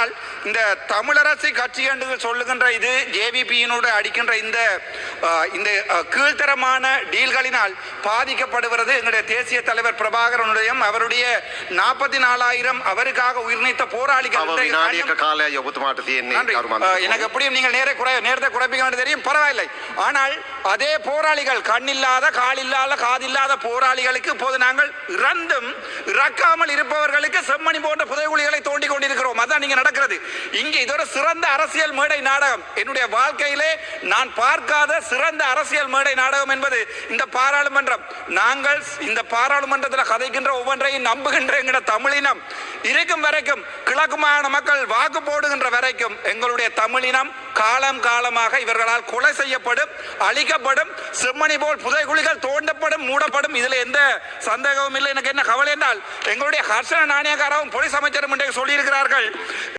ஆனால் இந்த தமிழரசு கட்சி என்று சொல்லுகின்ற இது ஜேவிபியினோடு அடிக்கின்ற இந்த இந்த கீழ்த்தரமான டீல்களினால் பாதிக்கப்படுகிறது. எங்களுடைய தேசிய தலைவர் பிரபாகரனுடைய அவருடைய நாற்பத்தி நாலாயிரம் அவருக்காக உயிர்நீத்த போராளிகள் எனக்கு எப்படியும் நீங்கள் நேர குறை நேரத்தை குறைப்பீங்க தெரியும். பரவாயில்லை. ஆனால் அதே போராளிகள் கண்ணில்லாத காலில்லாத காதில்லாத போராளிகளுக்கு இப்போது நாங்கள் இறந்தும் இறக்காமல் இருப்பவர்களுக்கு செம்மணி போன்ற நீங்க நடக்கிறது. இங்க இதோட சிறந்த அரசியல் மேடை நாடகம். என்னுடைய வாழ்க்கையிலே நான் பார்க்காத சிறந்த அரசியல் மேடை நாடகம் என்பது இந்த பாராளுமன்றம். நாங்கள் இந்த பாராளுமன்றத்தில் கதைக்கின்ற ஒவ்வொன்றையும் நம்புகின்ற எங்கட தமிழினம். இருக்கும் வரைக்கும் கிழக்கு மாகாண மக்கள் வாக்கு போடுகின்ற வரைக்கும் எங்களுடைய தமிழினம் காலம் காலமாக இவர்களால் கொலை செய்யப்படும் அழிக்கப்படும் செம்மணி போல் புதைகுழிகள் தோண்டப்படும் மூடப்படும். இதில் எந்த சந்தேகமும் இல்லை. எனக்கு என்ன கவலை என்றால் எங்களுடைய ஹர்ஷன நாணயக்காரவும் போலீஸ் அமைச்சரும் இன்றைக்கு சொல்லியிருக்கிறார்கள்.